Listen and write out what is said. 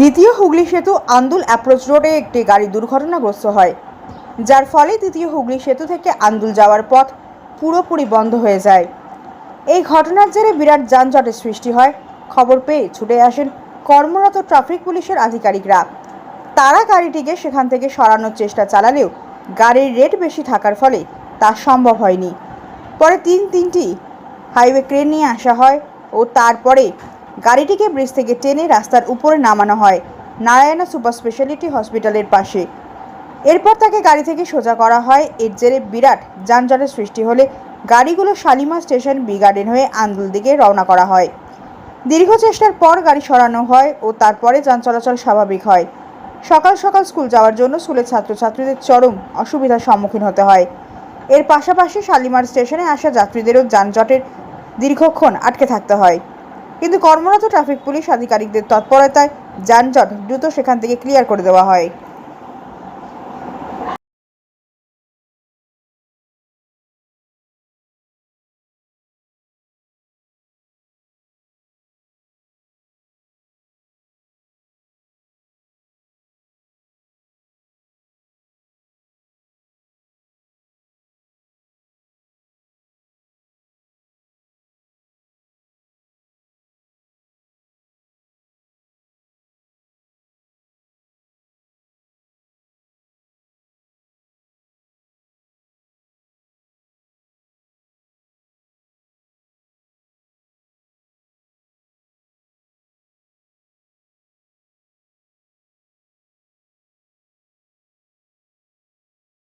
দ্বিতীয় হুগলি সেতু আন্দুল অ্যাপ্রোচ রোডে একটি গাড়ি দুর্ঘটনাগ্রস্ত হয়। যার ফলে দ্বিতীয় হুগলি সেতু থেকে আন্দুল যাওয়ার পথ পুরোপুরি বন্ধ হয়ে যায়। এই ঘটনার জেরে বিরাট যানজটের সৃষ্টি হয়। খবর পেয়ে ছুটে আসেন কর্মরত ট্রাফিক পুলিশের আধিকারিকরা। তারা গাড়িটিকে সেখান থেকে সরানোর চেষ্টা চালালেও গাড়ির রেট বেশি থাকার ফলে তা সম্ভব হয়নি। পরে তিন তিনটি হাইওয়ে ক্রেন নিয়ে আসা হয় ও তারপরে গাড়িটিকে ব্রিজ থেকে টেনে রাস্তার উপরে নামানো হয়। নারায়ণা সুপার স্পেশালিটি হসপিটালের পাশে। এরপর তাকে গাড়ি থেকে সোজা করা হয়। এর জেরে বিরাট যানজটের সৃষ্টি হলে গাড়িগুলো শালিমা স্টেশন, বি গার্ডেন হয়ে আন্দুল দিকে রওনা করা হয়। দীর্ঘ চেষ্টার পর গাড়ি সরানো হয় ও তারপরে যান চলাচল স্বাভাবিক হয়। সকাল সকাল স্কুল যাওয়ার জন্য স্কুলের ছাত্রছাত্রীদের চরম অসুবিধার সম্মুখীন হতে হয়। এর পাশাপাশি শালিমার স্টেশনে আসা যাত্রীদেরও যানজটের দীর্ঘক্ষণ আটকে থাকতে হয়। কিন্তু কর্মরত ট্রাফিক পুলিশ আধিকারিকদের তৎপরতায় যানজট দ্রুত সেখান থেকে ক্লিয়ার করে দেওয়া হয়।